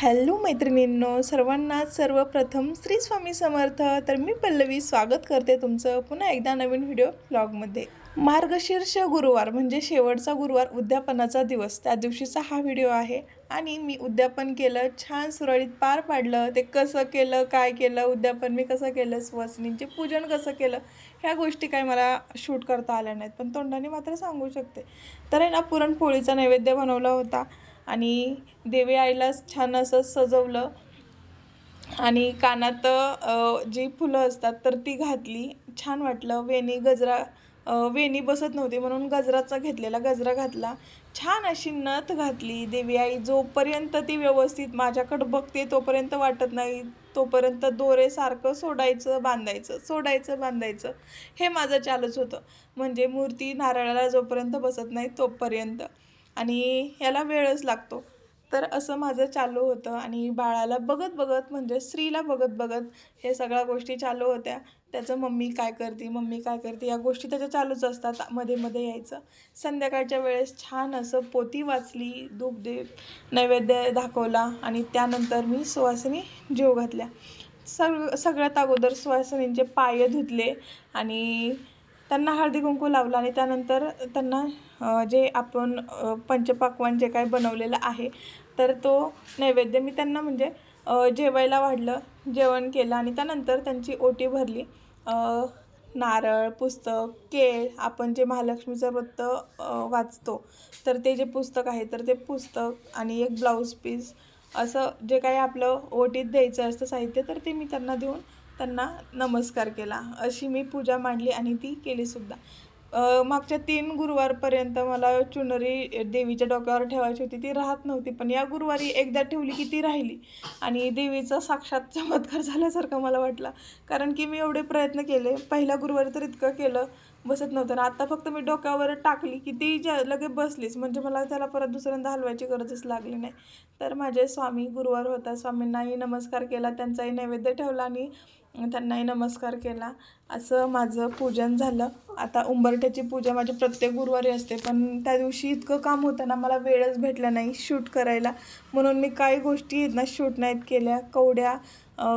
Hello मैत्रिणींनो सर्वांना सर्वप्रथम श्री स्वामी समर्थ. तर मी पल्लवी स्वागत करते तुमचं पुन्हा एकदा नवीन व्हिडिओ ब्लॉगमध्ये मार्गशीर्ष गुरुवार म्हणजे शेवटचा गुरुवार उद्यापनाचा दिवस. त्या दिवशीचा हा व्हिडिओ आहे आणि मी उद्यापन केलं छान सुरळीत पार पाडलं. ते कसं केलं काय केलं उद्यापन मी कसं केलं स्वसनींचे पूजन कसं केलं ह्या गोष्टी काही मला शूट करता आल्या नाहीत. पण तोंडाने मात्र सांगू शकते. तर आहे ना पुरणपोळीचा नैवेद्य बनवला होता. आणि देवी आईला छान असं सजवलं. आणि कानात जी फुलं असतात तर ती घातली. छान वाटलं. वेणी गजरा वेणी बसत नव्हती म्हणून गजराचा घेतलेला गजरा घातला. छान अशी नथ घातली देवी आई. जोपर्यंत ती व्यवस्थित माझ्याकडं बघते तोपर्यंत वाटत नाही. तोपर्यंत दोरे सारखं सोडायचं बांधायचं सोडायचं बांधायचं. हे माझं चालूच होतं. म्हणजे मूर्ती नारळाला जोपर्यंत बसत नाही तोपर्यंत. आणि याला वेळच लागतो. तर असं माझं चालू होतं आणि बाळाला बघत बघत म्हणजे स्त्रीला बघत बघत हे सगळ्या गोष्टी चालू होत्या. त्याचं मम्मी काय करते मम्मी काय करते या गोष्टी त्याच्या चालूच असतात मध्ये मध्ये यायचं. संध्याकाळच्या वेळेस छान असं पोती वाचली दूध दे नैवेद्य दाखवला आणि त्यानंतर मी सुवासिनी जीव घातल्या. सग सगळ्यात अगोदर सुवासिनींचे पाय धुतले आणि त्यांना हळदी कुंकू लावलं आणि त्यानंतर त्यांना जे आपण पंचपाकवान पंचपाक्वान जे काय बनवलेलं आहे तर तो नैवेद्य मी त्यांना म्हणजे जेवायला वाढलं जेवण केलं आणि त्यानंतर त्यांची ओटी भरली. नारळ पुस्तक केळ आपण जे महालक्ष्मीचं व्रत वाचतो तर ते जे पुस्तक आहे तर ते पुस्तक आणि एक ब्लाऊज पीस असं जे काही आपलं ओटीत द्यायचं असतं साहित्य तर ते मी त्यांना देऊन त्यांना नमस्कार केला. अशी मी पूजा मांडली आणि ती केलीसुद्धा मागच्या तीन गुरुवारपर्यंत मला चुनरी देवीच्या डोक्यावर ठेवायची होती ती राहत नव्हती. पण या गुरुवारी एकदा ठेवली की ती राहिली. आणि देवीचा साक्षात चमत्कार झाल्यासारखं मला वाटला. कारण की मी एवढे प्रयत्न केले. पहिल्या गुरुवारी तर इतकं केलं बसत नव्हतं. आणि आता फक्त मी डोक्यावर टाकली की ती ज्या लगे बसलीच. म्हणजे मला त्याला परत दुसऱ्यांदा हलवायची गरजच लागली नाही. तर माझे स्वामी गुरुवार होता. स्वामींनाही नमस्कार केला. त्यांचाही नैवेद्य ठेवला आणि त्यांनाही नमस्कार केला. असं माझं पूजन झालं. आता उंबरठ्याची पूजा माझी प्रत्येक गुरुवारी असते. पण त्या दिवशी इतकं काम होतं ना मला वेळच भेटला नाही शूट करायला. म्हणून मी काही गोष्टी आहेत ना शूट नाहीत केल्या. कवड्या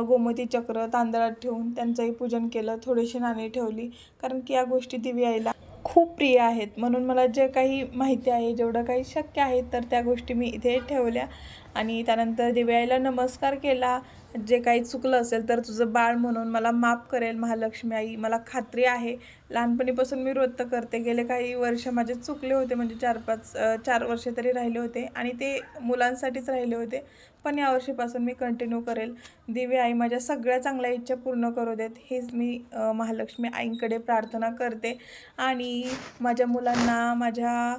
गोमती चक्र तांदळात ठेवून त्यांचंही पूजन केलं. थोडीशी नाणी ठेवली. कारण की या गोष्टी दिवी आईला खूप प्रिय आहेत. म्हणून मला जे काही माहिती आहे जेवढं काही शक्य आहे तर त्या गोष्टी मी इथे ठेवल्या. आणि त्यानंतर दिव्याईला नमस्कार केला. जे काही चुकलं असेल तर तुझं बाळ म्हणून मला माफ करेल महालक्ष्मी आई मला खात्री आहे. लहानपणीपासून मी व्रत करते. गेले काही वर्ष माझे चुकले होते. म्हणजे चार पाच चार वर्ष तरी राहिले होते आणि ते मुलांसाठीच राहिले होते. पण या वर्षीपासून मी कंटिन्यू करेल. दिव्य आई माझ्या सगळ्या चांगल्या इच्छा पूर्ण करू देत. हेच मी महालक्ष्मी आईंकडे प्रार्थना करते. आणि माझ्या मुलांना माझ्या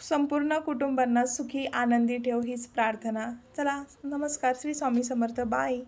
संपूर्ण कुटुंबांना सुखी आनंदी ठेव हीच प्रार्थना. चला नमस्कार. श्री स्वामी समर्थ. बाय.